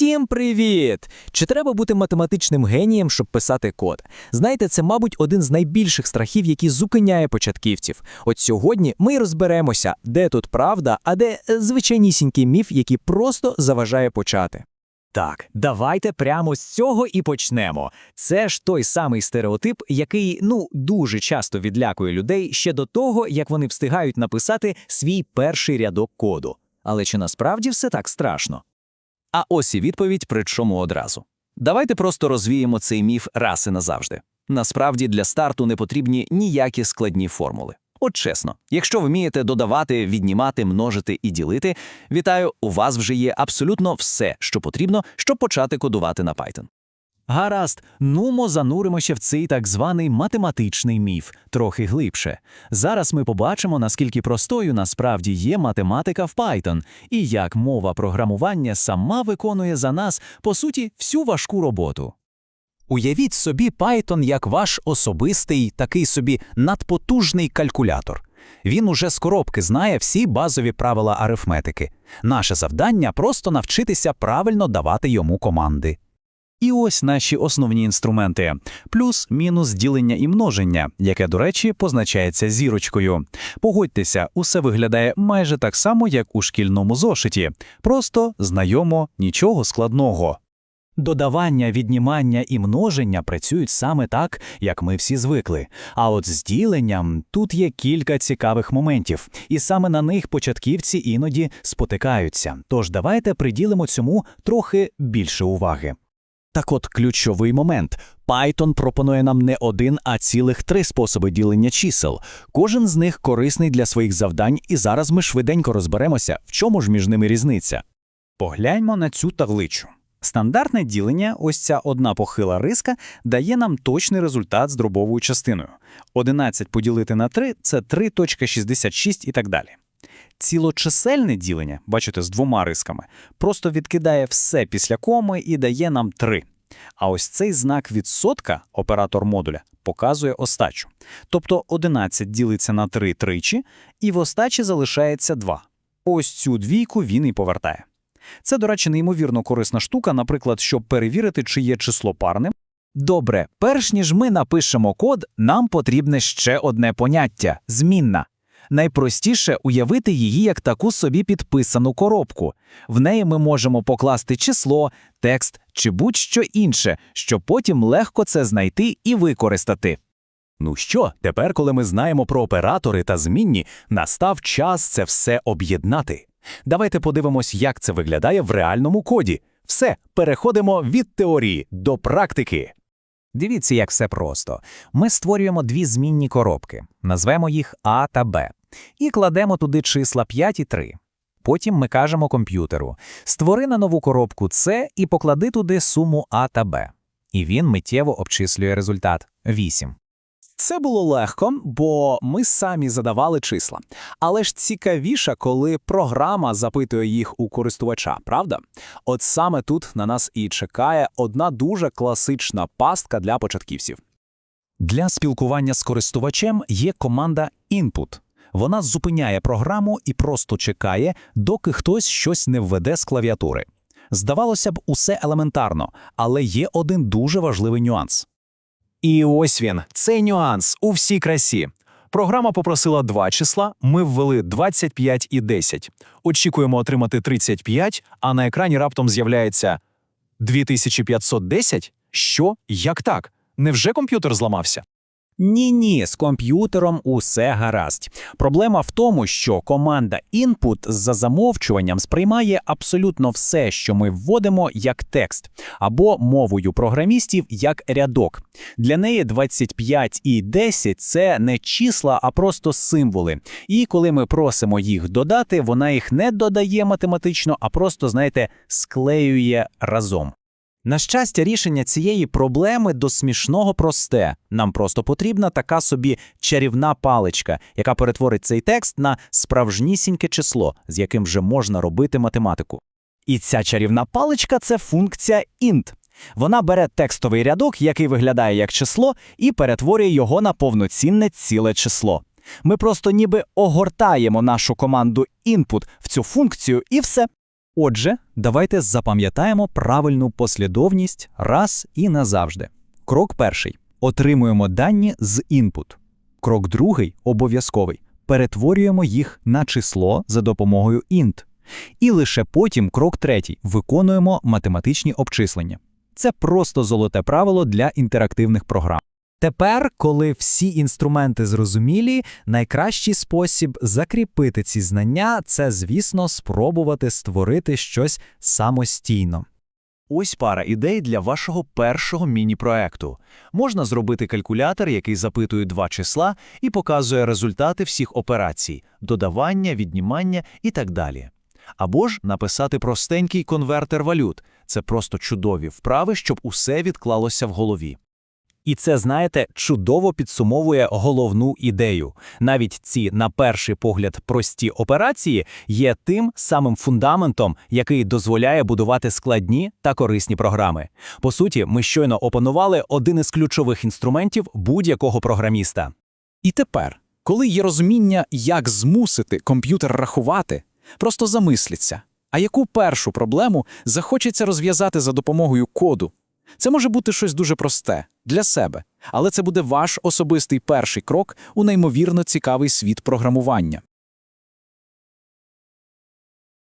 Всім привіт! Чи треба бути математичним генієм, щоб писати код? Знаєте, це, мабуть, один з найбільших страхів, який зупиняє початківців. От сьогодні ми розберемося, де тут правда, а де е, звичайнісінький міф, який просто заважає почати. Так, давайте прямо з цього і почнемо. Це ж той самий стереотип, який ну дуже часто відлякує людей ще до того, як вони встигають написати свій перший рядок коду. Але чи насправді все так страшно? А ось і відповідь, причому одразу. Давайте просто розвіємо цей міф раз і назавжди. Насправді для старту не потрібні ніякі складні формули. От чесно, якщо вмієте додавати, віднімати, множити і ділити, вітаю, у вас вже є абсолютно все, що потрібно, щоб почати кодувати на Python. Гаразд, нумо зануримося в цей так званий математичний міф трохи глибше. Зараз ми побачимо, наскільки простою насправді є математика в Python, і як мова програмування сама виконує за нас, по суті, всю важку роботу. Уявіть собі Python як ваш особистий, такий собі надпотужний калькулятор. Він уже з коробки знає всі базові правила арифметики. Наше завдання просто навчитися правильно давати йому команди. І ось наші основні інструменти: плюс, мінус, ділення і множення, яке, до речі, позначається зірочкою. Погодьтеся, усе виглядає майже так само, як у шкільному зошиті. Просто знайомо, нічого складного. Додавання, віднімання і множення працюють саме так, як ми всі звикли. А от з діленням тут є кілька цікавих моментів, і саме на них початківці іноді спотикаються. Тож давайте приділимо цьому трохи більше уваги. Так от ключовий момент. Python пропонує нам не один, а цілих три способи ділення чисел. Кожен з них корисний для своїх завдань, і зараз ми швиденько розберемося, в чому ж між ними різниця. Погляньмо на цю табличу. Стандартне ділення, ось ця одна похила риска, дає нам точний результат з дробовою частиною. 11 поділити на 3 – це 3.66 і так далі. Цілочисельне ділення, бачите, з двома рисками, просто відкидає все після коми і дає нам 3. А ось цей знак відсотка, оператор модуля, показує остачу. Тобто 11 ділиться на 3 тричі, і в остачі залишається 2. Ось цю двійку він і повертає. Це, до речі, неймовірно корисна штука, наприклад, щоб перевірити, чи є число парним. Добре, перш ніж ми напишемо код, нам потрібне ще одне поняття змінна. Найпростіше уявити її як таку собі підписану коробку. В неї ми можемо покласти число, текст чи будь-що інше, щоб потім легко це знайти і використати. Ну що, тепер, коли ми знаємо про оператори та змінні, настав час це все об'єднати. Давайте подивимось, як це виглядає в реальному коді. Все, переходимо від теорії до практики. Дивіться, як все просто. Ми створюємо дві змінні коробки, назвемо їх А та Б, і кладемо туди числа 5 і 3. Потім ми кажемо комп'ютеру: створи на нову коробку С і поклади туди суму А та Б. І він миттєво обчислює результат 8. Це було легко, бо ми самі задавали числа. Але ж цікавіше, коли програма запитує їх у користувача, правда? От саме тут на нас і чекає одна дуже класична пастка для початківців. Для спілкування з користувачем є команда input. Вона зупиняє програму і просто чекає, доки хтось щось не введе з клавіатури. Здавалося б, усе елементарно, але є один дуже важливий нюанс. І ось він, цей нюанс у всій красі. Програма попросила два числа, ми ввели 25 і 10. Очікуємо отримати 35, а на екрані раптом з'являється 2510? Що? Як так? Невже комп'ютер зламався? Ні-ні, з комп'ютером усе гаразд. Проблема в тому, що команда input за замовчуванням сприймає абсолютно все, що ми вводимо, як текст, або мовою програмістів як рядок. Для неї 25 і 10 – це не числа, а просто символи. І коли ми просимо їх додати, вона їх не додає математично, а просто, знаєте, склеює разом. На щастя, рішення цієї проблеми до смішного просте. Нам просто потрібна така собі чарівна паличка, яка перетворить цей текст на справжнісіньке число, з яким вже можна робити математику. І ця чарівна паличка це функція int. Вона бере текстовий рядок, який виглядає як число, і перетворює його на повноцінне ціле число. Ми просто ніби огортаємо нашу команду input в цю функцію і все. Отже, давайте запам'ятаємо правильну послідовність раз і назавжди. Крок перший. Отримуємо дані з інпут. Крок другий обов'язковий. Перетворюємо їх на число за допомогою int. І лише потім крок третій виконуємо математичні обчислення. Це просто золоте правило для інтерактивних програм. Тепер, коли всі інструменти зрозумілі, найкращий спосіб закріпити ці знання це, звісно, спробувати створити щось самостійно. Ось пара ідей для вашого першого міні-проекту. Можна зробити калькулятор, який запитує два числа і показує результати всіх операцій – додавання, віднімання і так далі. Або ж написати простенький конвертер валют. Це просто чудові вправи, щоб усе відклалося в голові. І це, знаєте, чудово підсумовує головну ідею. Навіть ці, на перший погляд, прості операції є тим самим фундаментом, який дозволяє будувати складні та корисні програми. По суті, ми щойно опанували один із ключових інструментів будь-якого програміста. І тепер, коли є розуміння, як змусити комп'ютер рахувати, просто замисліться, а яку першу проблему захочеться розв'язати за допомогою коду? Це може бути щось дуже просте для себе, але це буде ваш особистий перший крок у неймовірно цікавий світ програмування.